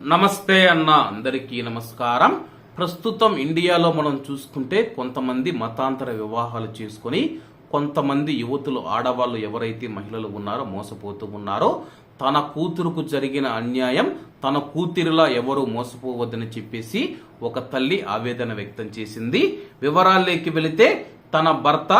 నమస్తే అన్న అందరికీ నమస్కారం. ప్రస్తుతం ఇండియాలో మనం చూసుకుంటే కొంతమంది మతాంతర వివాహాలు చేసుకుని కొంతమంది యువతులు ఆడవాళ్ళు ఎవరైతే మహిళలు ఉన్నారో మోసపోతూ ఉన్నారో తన కూతురుకు జరిగిన అన్యాయం తన కూతురిలా ఎవరు మోసపోవద్దని చెప్పేసి ఒక తల్లి ఆవేదన వ్యక్తం చేసింది. వివరాల్లోకి వెళితే తన భర్త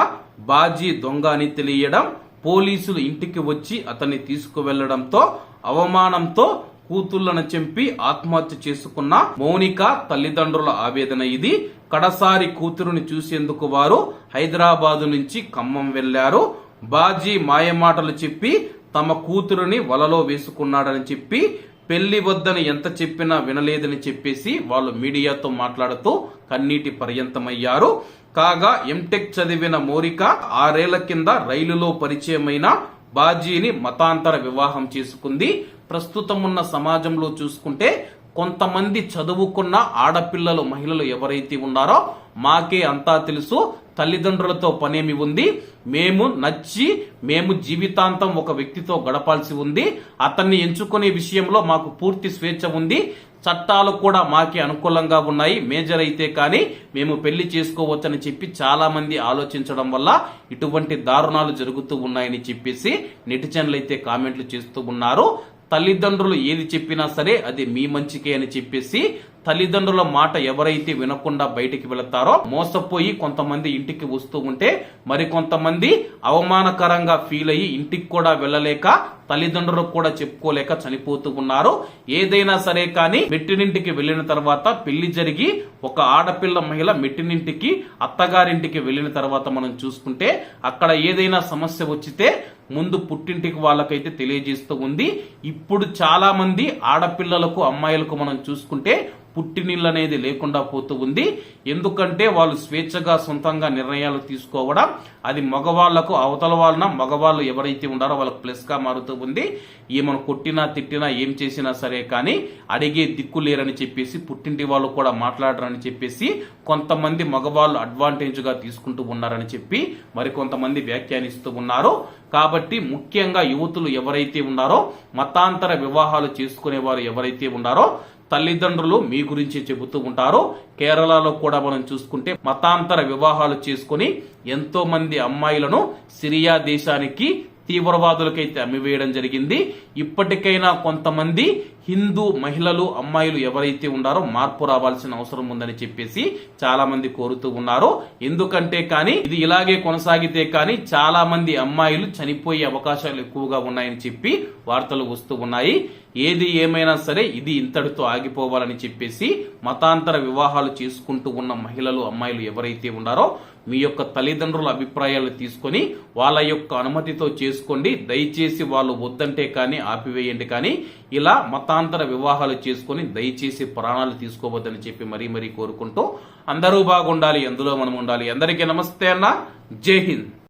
బాజీ దొంగ అని తెలియడం పోలీసులు ఇంటికి వచ్చి అతన్ని తీసుకువెళ్ళడంతో అవమానంతో కూతుళ్ళను చంపి ఆత్మహత్య చేసుకున్న మౌనిక తల్లిదండ్రుల ఆవేదన ఇది. కడసారి కూతురుని చూసేందుకు వారు హైదరాబాదు నుంచి ఖమ్మం వెళ్ళారు బాజీ మాయమాటలు చెప్పి తమ కూతురుని వలలో వేసుకున్నాడని చెప్పి పెళ్ళి వద్దని ఎంత చెప్పినా వినలేదని చెప్పేసి వాళ్ళు మీడియాతో మాట్లాడుతూ కన్నీటి పర్యంతమయ్యారు. కాగా ఎంటెక్ చదివిన మోరిక ఆరేళ్ళ కింద రైలులో పరిచయమైన బాజీని మతాంతర వివాహం చేసుకుంది. ప్రస్తుతం ఉన్న సమాజంలో చూసుకుంటే కొంతమంది చదువుకున్న ఆడపిల్లలు మహిళలు ఎవరైతే ఉన్నారో మాకే అంతా తెలుసు. తల్లిదండ్రులతో పనేమి ఉంది. మేము నచ్చి మేము జీవితాంతం ఒక వ్యక్తితో గడపాల్సి ఉంది. అతన్ని ఎంచుకునే విషయంలో మాకు పూర్తి స్వేచ్ఛ ఉంది. చట్టాలు కూడా మాకే అనుకూలంగా ఉన్నాయి. మేజర్ అయితే కానీ మేము పెళ్ళి చేసుకోవచ్చని చెప్పి చాలా మంది ఆలోచించడం వల్ల ఇటువంటి దారుణాలు జరుగుతూ ఉన్నాయని చెప్పేసి నెటిజన్లు అయితే కామెంట్లు చేస్తూ ఉన్నారు. తల్లిదండ్రులు ఏది చెప్పినా సరే అది మీ మంచికే అని చెప్పేసి తల్లిదండ్రుల మాట ఎవరైతే వినకుండా బయటికి వెళతారో మోసపోయి కొంతమంది ఇంటికి వస్తూ ఉంటే మరి కొంతమంది అవమానకరంగా ఫీల్ అయ్యి ఇంటికి కూడా వెళ్ళలేక తల్లిదండ్రులకు కూడా చెప్పుకోలేక చనిపోతూ ఉన్నారు. ఏదైనా సరే కానీ మెట్టినింటికి వెళ్ళిన తర్వాత పెళ్ళి జరిగి ఒక ఆడపిల్ల మహిళ మెట్టినింటికి అత్తగారింటికి వెళ్ళిన తర్వాత మనం చూసుకుంటే అక్కడ ఏదైనా సమస్య వచ్చితే ముందు పుట్టింటికి వాళ్ళకైతే తెలియజేస్తూ ఉంది. ఇప్పుడు చాలా మంది ఆడపిల్లలకు అమ్మాయిలకు మనం చూసుకుంటే పుట్టినీళ్ళు అనేది లేకుండా పోతూ ఉంది. ఎందుకంటే వాళ్ళు స్వేచ్ఛగా సొంతంగా నిర్ణయాలు తీసుకోవడం అది మగవాళ్ళకు అవతల వాళ్ళన మగవాళ్ళు ఎవరైతే ఉన్నారో వాళ్ళకి ప్లస్గా మారుతూ ఉంది. ఏమను కొట్టినా తిట్టినా ఏం చేసినా సరే కానీ అడిగే దిక్కు లేరని చెప్పేసి పుట్టింటి వాళ్ళు కూడా మాట్లాడరని చెప్పేసి కొంతమంది మగవాళ్ళు అడ్వాంటేజ్గా తీసుకుంటూ ఉన్నారని చెప్పి మరికొంతమంది వ్యాఖ్యానిస్తూ ఉన్నారు. కాబట్టి ముఖ్యంగా యువతులు ఎవరైతే ఉన్నారో మతాంతర వివాహాలు చేసుకునేవారు ఎవరైతే ఉన్నారో తల్లిదండ్రులు మీ గురించి చెబుతూ ఉంటారు. కేరళలో కూడా మనం చూసుకుంటే మతాంతర వివాహాలు చేసుకుని ఎంతో మంది అమ్మాయిలను సిరియా దేశానికి తీవ్రవాదులకైతే అమ్మివేయడం జరిగింది. ఇప్పటికైనా కొంతమంది హిందూ మహిళలు అమ్మాయిలు ఎవరైతే ఉన్నారో మార్పు రావాల్సిన అవసరం ఉందని చెప్పేసి చాలా మంది కోరుతూ ఉన్నారు. ఎందుకంటే కానీ ఇది ఇలాగే కొనసాగితే కానీ చాలా మంది అమ్మాయిలు చనిపోయే అవకాశాలు ఎక్కువగా ఉన్నాయని చెప్పి వార్తలు వస్తూ ఉన్నాయి. ఏది ఏమైనా సరే ఇది ఇంతటితో ఆగిపోవాలని చెప్పేసి మతాంతర వివాహాలు చేసుకుంటూ ఉన్న మహిళలు అమ్మాయిలు ఎవరైతే ఉన్నారో మీ యొక్క తల్లిదండ్రుల అభిప్రాయాలు తీసుకొని వాళ్ళ యొక్క అనుమతితో చేసుకోండి. దయచేసి వాళ్ళు వద్దంటే కానీ ఆపివేయండి కానీ ఇలా మతాంతర వివాహాలు చేసుకొని దయచేసి ప్రాణాలు తీసుకోవద్దని చెప్పి మరీ మరీ కోరుకుంటూ అందరూ బాగుండాలి ఎందులో మనం ఉండాలి. అందరికీ నమస్తే అన్న. జై హింద్.